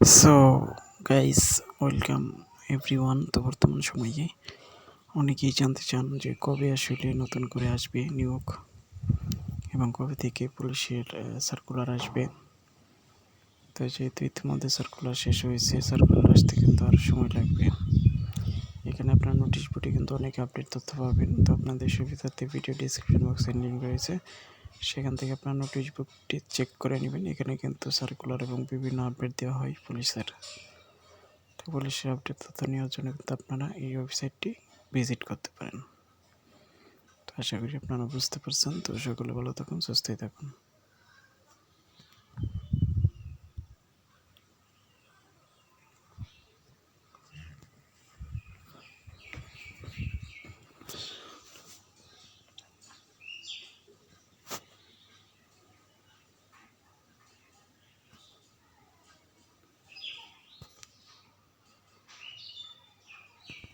So guys welcome everyone তো বর্তমান সময়ে অনেকেই জানতে চান যে কবে আসলে নতুন করে আসবে নিয়োগ এবং কবে থেকে পুলিশের সার্কুলার আসবে। তো যেহেতু ইতিমধ্যে সার্কুলার শেষ হয়েছে সার্কুলার আসতে কিন্তু আরও সময় লাগবে। এখানে আপনার নোটিশ বোর্ডে কিন্তু অনেক আপডেট তথ্য পাবেন। তো আপনাদের সুবিধার্থে ভিডিও ডিসক্রিপশন বক্সে লিঙ্ক রয়েছে। সেখান থেকে আপনার নোটিশ বুকটি চেক করে নেবেন। এখানে কিন্তু সার্কুলার এবং বিভিন্ন আপডেট দেওয়া হয় পুলিশের। তো পুলিশের আপডেট তথ্য নেওয়ার জন্য কিন্তু আপনারা এই ওয়েবসাইটটি ভিজিট করতে পারেন। তো আশা করি আপনারা বুঝতে পারছেন। তো সকলে ভালো থাকুন, সুস্থই থাকুন।